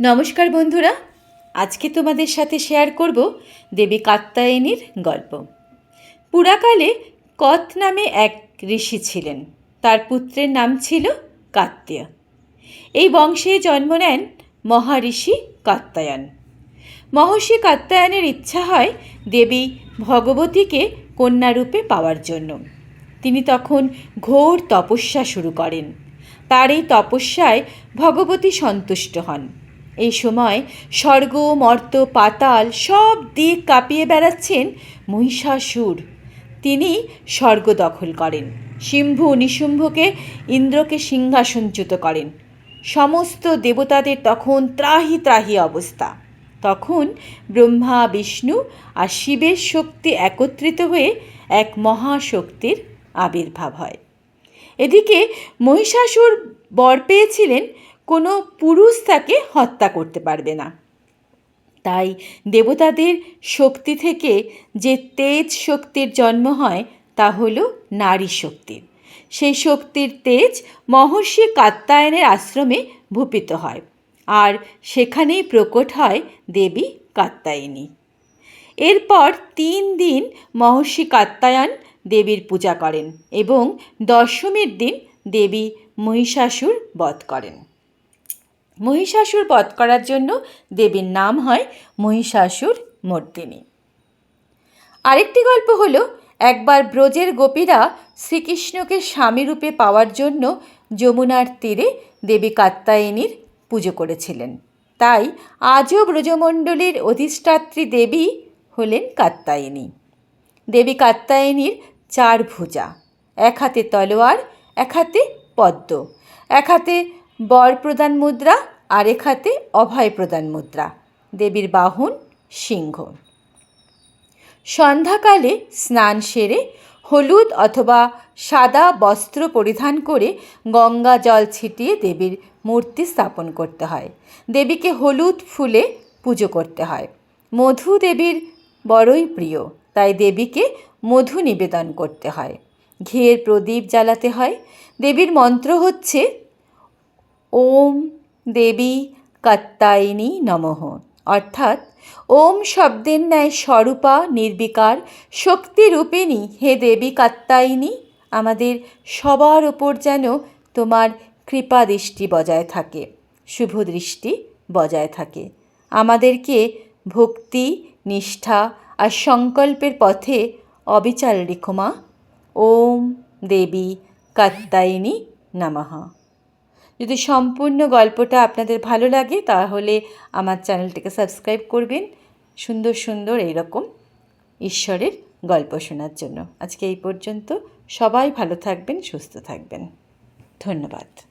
নমস্কার বন্ধুরা, আজকে তোমাদের সাথে শেয়ার করব দেবী কাত্যায়নীর গল্প। পুরাকালে কত নামে এক ঋষি ছিলেন, তার পুত্রের নাম ছিল কাত্যায় এই বংশে জন্ম নেন মহাঋষি কাত্যায়ন। মহর্ষি কাত্যায়নের ইচ্ছা হয় দেবী ভগবতীকে কন্যারূপে পাওয়ার জন্য। তিনি তখন ঘোর তপস্যা শুরু করেন। তার এই তপস্যায় ভগবতী সন্তুষ্ট হন। এই সময় স্বর্গ, মর্ত, পাতাল সব দিক কাঁপিয়ে বেড়াচ্ছেন মহিষাসুর। তিনি স্বর্গ দখল করেন। সিম্ভু নিশুম্ভকে ইন্দ্রকে সিংহাসনচ্যুত করেন। সমস্ত দেবতাদের তখন ত্রাহি ত্রাহি অবস্থা। তখন ব্রহ্মা, বিষ্ণু আর শিবের শক্তি একত্রিত হয়ে এক মহাশক্তির আবির্ভাব হয়। এদিকে মহিষাসুর বর পেয়েছিলেন কোনো পুরুষ তাকে হত্যা করতে পারবে না। তাই দেবতাদের শক্তি থেকে যে তেজ শক্তির জন্ম হয়, তা হল নারী শক্তির সেই শক্তির তেজ মহর্ষি কাত্যায়নের আশ্রমে ভূপিত হয়, আর সেখানেই প্রকট হয় দেবী কাত্যায়নী। এরপর তিন দিন মহর্ষি কাত্যায়ন দেবীর পূজা করেন এবং দশমীর দিন দেবী মহিষাসুর বধ করেন। মহিষাসুর বধ করার জন্য দেবীর নাম হয় মহিষাসুর মর্দিনী। আরেকটি গল্প হল, একবার ব্রজের গোপীরা শ্রীকৃষ্ণকে স্বামীরূপে পাওয়ার জন্য যমুনার তীরে দেবী কাত্যায়নীর পুজো করেছিলেন। তাই আজও ব্রজমণ্ডলীর অধিষ্ঠাত্রী দেবী হলেন কাত্যায়নী। দেবী কাত্যায়নীর চার ভুজা, এক হাতে তলোয়ার, এক হাতে পদ্ম, এক হাতে বর প্রদান মুদ্রা আরেক হাতে অভয় প্রদান মুদ্রা। দেবীর বাহন সিংহ। সন্ধ্যাকালে স্নান সেরে হলুদ অথবা সাদা বস্ত্র পরিধান করে গঙ্গা জল ছিটিয়ে দেবীর মূর্তি স্থাপন করতে হয়। দেবীকে হলুদ ফুলে পুজো করতে হয়। মধু দেবীর বড়ই প্রিয়, তাই দেবীকে মধু নিবেদন করতে হয়। ঘিয়ের প্রদীপ জ্বালাতে হয়। দেবীর মন্ত্র হচ্ছে ওম দেবী কাত্তায়নী নমঃ। অর্থাৎ ওম শব্দের ন্যায় স্বরূপা, নির্বিকার, শক্তিরূপিণী হে দেবী কাত্তায়নী, আমাদের সবার ওপর যেন তোমার কৃপা দৃষ্টি বজায় থাকে, শুভ দৃষ্টি বজায় থাকে। আমাদেরকে ভক্তি, নিষ্ঠা আর সংকল্পের পথে অবিচাল রেখো মা। ওম দেবী কাত্তায়নী নমঃ। যদি সম্পূর্ণ গল্পটা আপনাদের ভালো লাগে, তাহলে আমার চ্যানেলটিকে সাবস্ক্রাইব করবেন। সুন্দর সুন্দর এইরকম ঈশ্বরের গল্প শোনার জন্য। আজকে এই পর্যন্ত সবাই ভালো থাকবেন, সুস্থ থাকবেন। ধন্যবাদ।